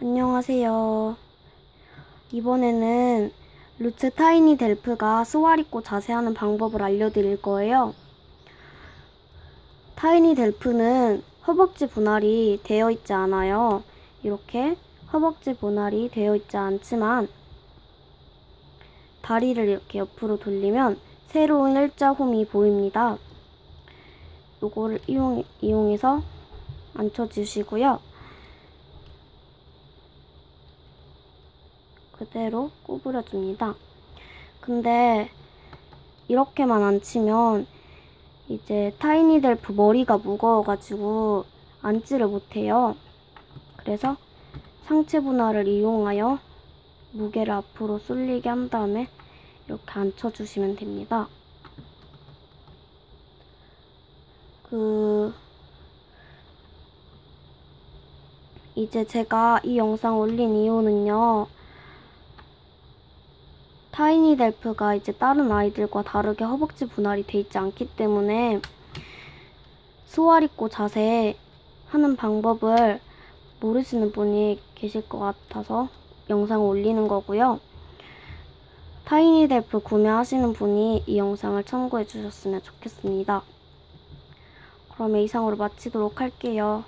안녕하세요. 이번에는 루츠 타이니 델프가 입고 자세하는 방법을 알려드릴 거예요. 타이니 델프는 허벅지 분할이 되어 있지 않아요. 이렇게 허벅지 분할이 되어 있지 않지만 다리를 이렇게 옆으로 돌리면 새로운 일자 홈이 보입니다. 요거를 이용, 이용해서 앉혀주시고요. 그대로 구부려줍니다. 근데 이렇게만 앉히면 이제 타이니 델프 머리가 무거워가지고 앉지를 못해요. 그래서 상체 분할을 이용하여 무게를 앞으로 쏠리게 한 다음에 이렇게 앉혀주시면 됩니다. 그 이제 제가 이 영상 올린 이유는요. 타이니 델프가 이제 다른 아이들과 다르게 허벅지 분할이 돼 있지 않기 때문에 수월 입고 자세 하는 방법을 모르시는 분이 계실 것 같아서 영상을 올리는 거고요. 타이니 델프 구매하시는 분이 이 영상을 참고해 주셨으면 좋겠습니다. 그러면 이상으로 마치도록 할게요.